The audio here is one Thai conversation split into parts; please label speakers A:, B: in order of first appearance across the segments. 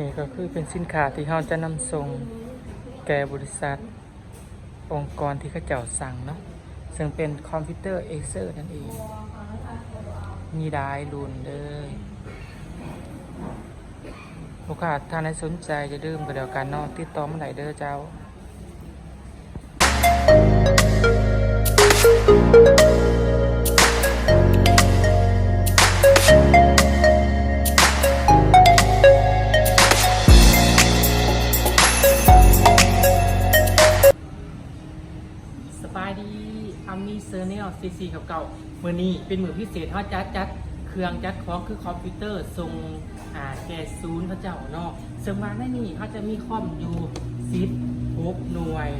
A: นี่ก็คือเป็นสินค้าที่เราจะนำส่งแก่บริษัท องค์กรที่เขาเจ้าสั่งเนาะซึ่งเป็นคอมพิวเตอร์เอเซอร์นั่นเอง มีได้รุ่นเด้อลูกค้าท่านใดสนใจจะดื่มก็เดียวกันเนาะติดต่อมาไหนเด้อเจ้า บายดีอามีเซอร์เนลซีซีเก่าๆมือนี้เป็นมือพิเศษเขาจัดจัดเครื่องจัดของคือคอมพิวเตอร์ทรงอ่าแกศูนย์พระเจ้าเนาะซึ่งว่าในนี้เขาจะมีคอมอยู่ซิปหกหน่วย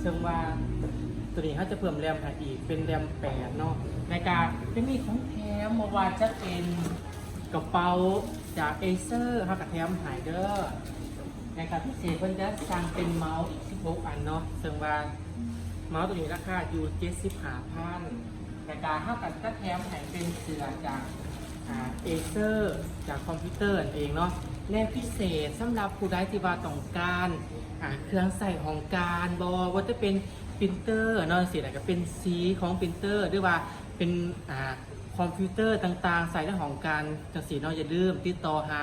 A: เซึ่งว่าตัวนี้เขาจะเพิ่มแรมให้อีกเป็นแรมแปดเนาะในการจะมีของแถมมื่อวานจะเป็นกระเป๋าจากเอเซอร์เขากับแถมหายเด้อในการพิเศษเพิ่นจะสั่งเป็นเมาส์อีก16อันเนาะเซึ่งว่า เมาส์ตัวนี้ราคาอยู่75พันแต่การเท่ากันก็แถมให้เป็นเสือจากเอเซอร์จากคอมพิวเตอร์เองเนาะและพิเศษสำหรับผู้ใดที่ว่าต้องการเครื่องใส่ของการบอว่าจะเป็นปรินเตอร์เนาะสีอะไรก็เป็นสีของปรินเตอร์หรือว่าเป็นอคอมพิวเตอร์ต่างๆ ใส่เรื่องของการจังสีเนาะอย่าลืมติดต่อหา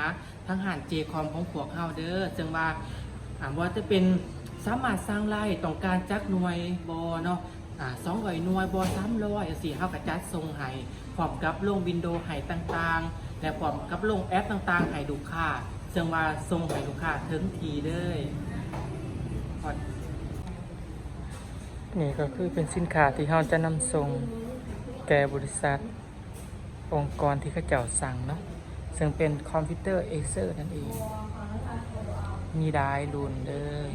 A: ทั้งหานเจคอมของพวกเฮาเด้อจึงว่าอ่าว่าจะเป็น สามารถสร้างไล่ต้องการจักหน่วยบอเนาะสองร้อยหน่วยบอสามร้อยสี่เฮากับจัดทรงให้พร้อมกับลงวินโดว์ให้ต่างๆ และพร้อมกับลงแอปต่างๆให้ลูกค้าจึงว่าทรงให้ลูกค้าถึงทีเลยนี่ก็คือเป็นสินค้าที่เราจะนำส่งแก่บริษัท องค์กรที่เขาเจ้าสั่งเนาะซึ่งเป็นคอมพิวเตอร์เอเซอร์นั่นเอง มีได้รุ่นเด้อ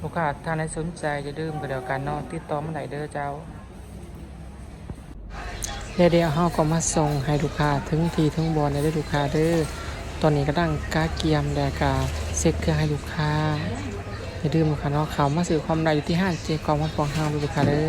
A: ลูกค้าท่านใดสนใจจะดื่มก็เดียวกันเนาะติดต่อมาไหนเด้อเจ้าเดี๋ยวเดี๋ยวเฮาก็มาส่งให้ลูกค้าถึงทีถึงบอลได้ลูกค้าเด้อตอนนี้ก็ตั้งกาเกียมแดกาเซ็กเครื่อให้ลูกค้าอย่าลืมลูกค้าเนาะเขามาซื้อความได้อยู่ที่ห้างเจกองวัดฟองห้างลูกค้าเด้อ